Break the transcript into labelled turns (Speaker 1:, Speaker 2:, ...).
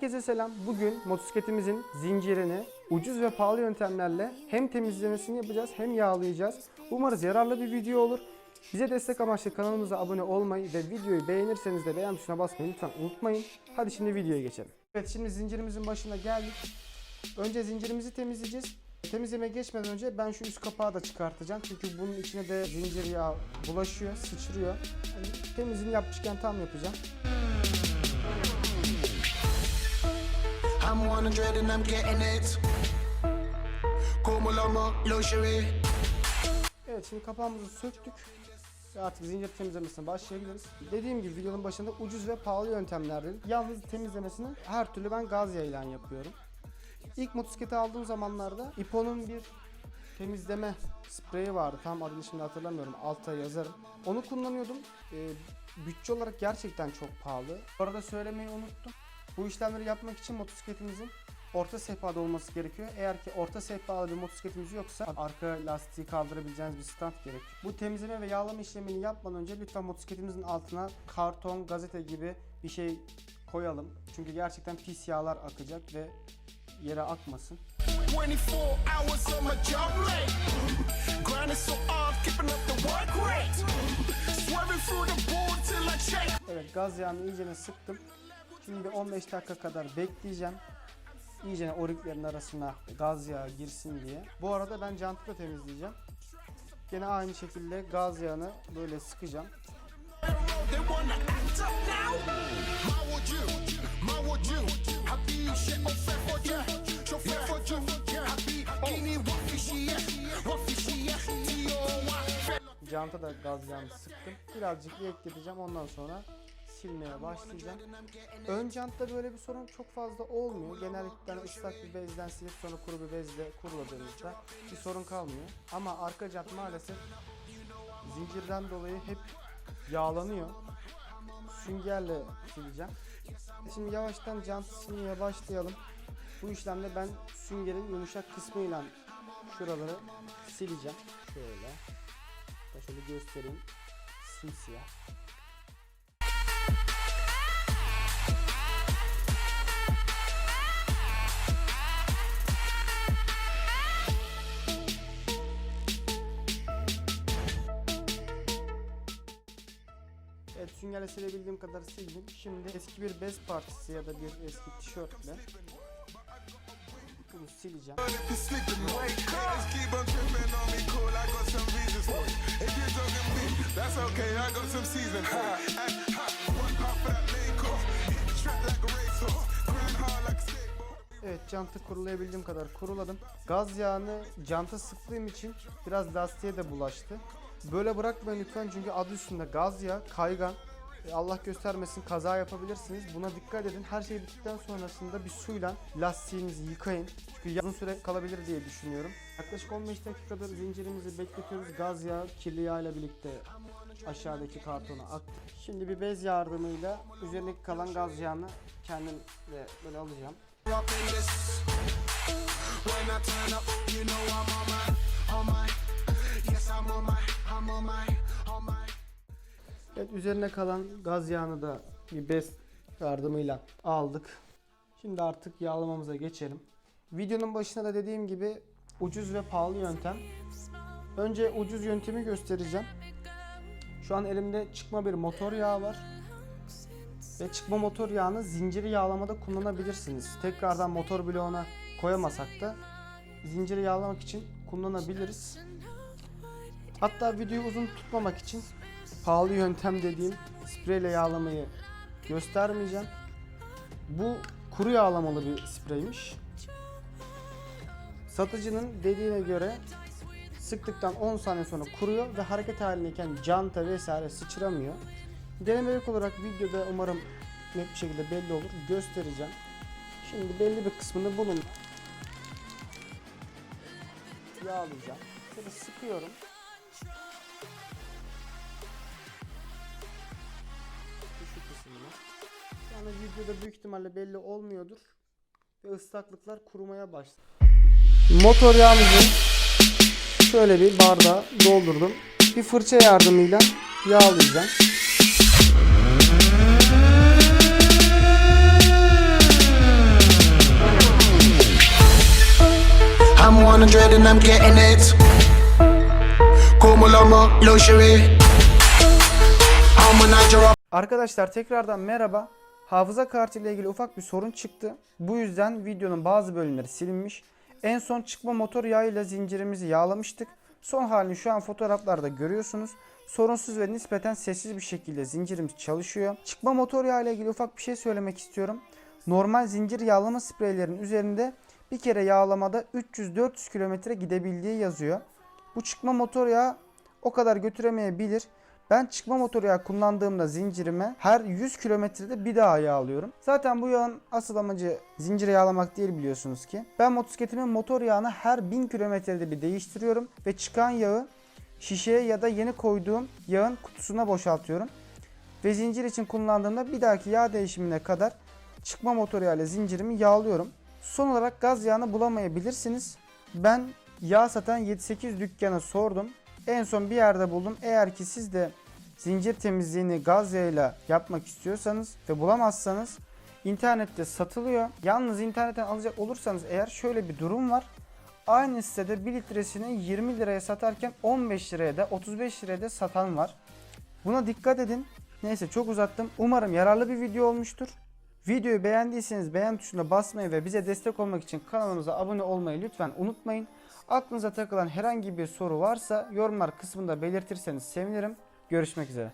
Speaker 1: Herkese selam. Bugün motosikletimizin zincirini ucuz ve pahalı yöntemlerle hem temizlemesini yapacağız hem yağlayacağız. Umarız yararlı bir video olur. Bize destek amaçlı kanalımıza abone olmayı ve videoyu beğenirseniz de beğen tuşuna basmayı lütfen unutmayın. Hadi şimdi videoya geçelim. Evet şimdi zincirimizin başına geldik. Önce zincirimizi temizleyeceğiz. Temizlemeye geçmeden önce ben şu üst kapağı da çıkartacağım. Çünkü bunun içine de zincir yağı bulaşıyor, sıçrıyor. Yani temizliğini yapmışken tam yapacağım.
Speaker 2: I'm 100 and I'm getting it. Como lomo, luxury.
Speaker 1: Evet şimdi kapağımızı söktük. Artık zincir temizlemesine başlayabiliriz. Dediğim gibi videonun başında ucuz ve pahalı yöntemler dedik. Yalnız temizlemesini her türlü ben gaz yağıyla yapıyorum. İlk motosikleti aldığım zamanlarda Ipo'nun bir temizleme spreyi vardı. Tam adını şimdi hatırlamıyorum. Altta yazarım. Onu kullanıyordum. Ee, bütçe olarak gerçekten çok pahalı. Bu arada söylemeyi unuttum. Bu işlemleri yapmak için motosikletimizin orta sehpada olması gerekiyor. Eğer ki orta sehpalı bir motosikletimiz yoksa arka lastiği kaldırabileceğiniz bir stand gerekiyor. Bu temizleme ve yağlama işlemini yapmadan önce lütfen motosikletimizin altına karton, gazete gibi bir şey koyalım. Çünkü gerçekten pis yağlar akacak ve yere akmasın.
Speaker 2: 24 hours on my job late. Grinding so hard, keeping up the work rate. Swerving through the board till I check.
Speaker 1: Evet gaz yağını iyicene sıktım. Şimdi bir 15 dakika kadar bekleyeceğim. İyicene oriklerin arasına gaz yağı girsin diye. Bu arada ben jantı da temizleyeceğim. Gene aynı şekilde gaz yağını böyle sıkacağım. Janta da gaz yağını sıktım. Birazcık ekleteceğim ondan sonra silmeye başlayacağım. Ön jantta böyle bir sorun çok fazla olmuyor. Genellikle ıslak bir bezden silip sonra kuru bir bezle kuruladığımızda bir sorun kalmıyor. Ama arka jant maalesef zincirden dolayı hep yağlanıyor. Süngerle sileceğim. Şimdi yavaştan jantı silmeye başlayalım. Bu işlemde ben süngerin yumuşak kısmıyla şuraları sileceğim. Şöyle. Şöyle göstereyim. Simsiyah. Evet süngerle silebildiğim kadar sildim. Şimdi eski bir bez partisi ya da bir eski tişörtle bunu sileceğim. Evet jantı kurulayabildiğim kadar kuruladım. Gaz yağını janta sıktığım için biraz lastiğe de bulaştı. Böyle bırakmayın lütfen çünkü adı üstünde gaz yağı, kaygan. Allah göstermesin kaza yapabilirsiniz. Buna dikkat edin. Her şey bittikten sonrasında bir suyla lastiğinizi yıkayın. Çünkü uzun süre kalabilir diye düşünüyorum. Yaklaşık 15 dakikadır zincirimizi bekletiyoruz. Gaz yağı kirli yağ ile birlikte aşağıdaki kartona aktı. Şimdi bir bez yardımıyla üzerindeki kalan gaz yağını kendim de böyle alacağım.
Speaker 2: Yes, I'm on my, I'm on my, on my.
Speaker 1: Evet üzerine kalan gaz yağını da bir bez yardımıyla aldık. Şimdi artık yağlamamıza geçelim. Videonun başında da dediğim gibi ucuz ve pahalı yöntem. Önce ucuz yöntemi göstereceğim. Şu an elimde çıkma bir motor yağı var. Ve çıkma motor yağını zinciri yağlamada kullanabilirsiniz. Tekrardan motor bloğuna koyamasak da zinciri yağlamak için kullanabiliriz. Hatta videoyu uzun tutmamak için pahalı yöntem dediğim spreyle yağlamayı göstermeyeceğim. Bu kuru yağlamalı bir spreymiş. Satıcının dediğine göre sıktıktan 10 saniye sonra kuruyor ve hareket halindeyken canta vesaire sıçramıyor. Denemelik olarak videoda umarım net bir şekilde belli olur. Göstereceğim. Şimdi belli bir kısmını bulun. Yağlayacağım. Şöyle sıkıyorum. videoda büyük ihtimalle belli olmuyordur. Ve ıslaklıklar kurumaya başlar. Motor yağımızın şöyle bir bardağı doldurdum. Bir fırça yardımıyla yağlayacağım.
Speaker 2: I'm 100 and I'm getting it.
Speaker 1: Arkadaşlar tekrardan merhaba. Hafıza kartı ile ilgili ufak bir sorun çıktı. Bu yüzden videonun bazı bölümleri silinmiş. En son çıkma motor yağıyla zincirimizi yağlamıştık. Son halini şu an fotoğraflarda görüyorsunuz. Sorunsuz ve nispeten sessiz bir şekilde zincirimiz çalışıyor. Çıkma motor yağı ile ilgili ufak bir şey söylemek istiyorum. Normal zincir yağlama spreylerin üzerinde bir kere yağlamada 300-400 kilometre gidebildiği yazıyor. Bu çıkma motor yağı o kadar götüremeyebilir. Ben çıkma motor yağı kullandığımda zincirime her 100 kilometrede bir daha yağlıyorum. Zaten bu yağın asıl amacı zinciri yağlamak değil biliyorsunuz ki. Ben motosikletimin motor yağını her 1000 kilometrede bir değiştiriyorum ve çıkan yağı şişeye ya da yeni koyduğum yağın kutusuna boşaltıyorum. Ve zincir için kullandığımda bir dahaki yağ değişimine kadar çıkma motor yağı ile zincirimi yağlıyorum. Son olarak gaz yağını bulamayabilirsiniz. Ben yağ satan 7-8 dükkana sordum. En son bir yerde buldum. Eğer ki siz de zincir temizliğini gaz yağıyla yapmak istiyorsanız ve bulamazsanız internette satılıyor. Yalnız internetten alacak olursanız eğer şöyle bir durum var. Aynı sitede 1 litresini 20 liraya satarken 15 liraya da 35 liraya da satan var. Buna dikkat edin. Neyse çok uzattım. Umarım yararlı bir video olmuştur. Videoyu beğendiyseniz beğen tuşuna basmayı ve bize destek olmak için kanalımıza abone olmayı lütfen unutmayın. Aklınıza takılan herhangi bir soru varsa yorumlar kısmında belirtirseniz sevinirim. Görüşmek üzere.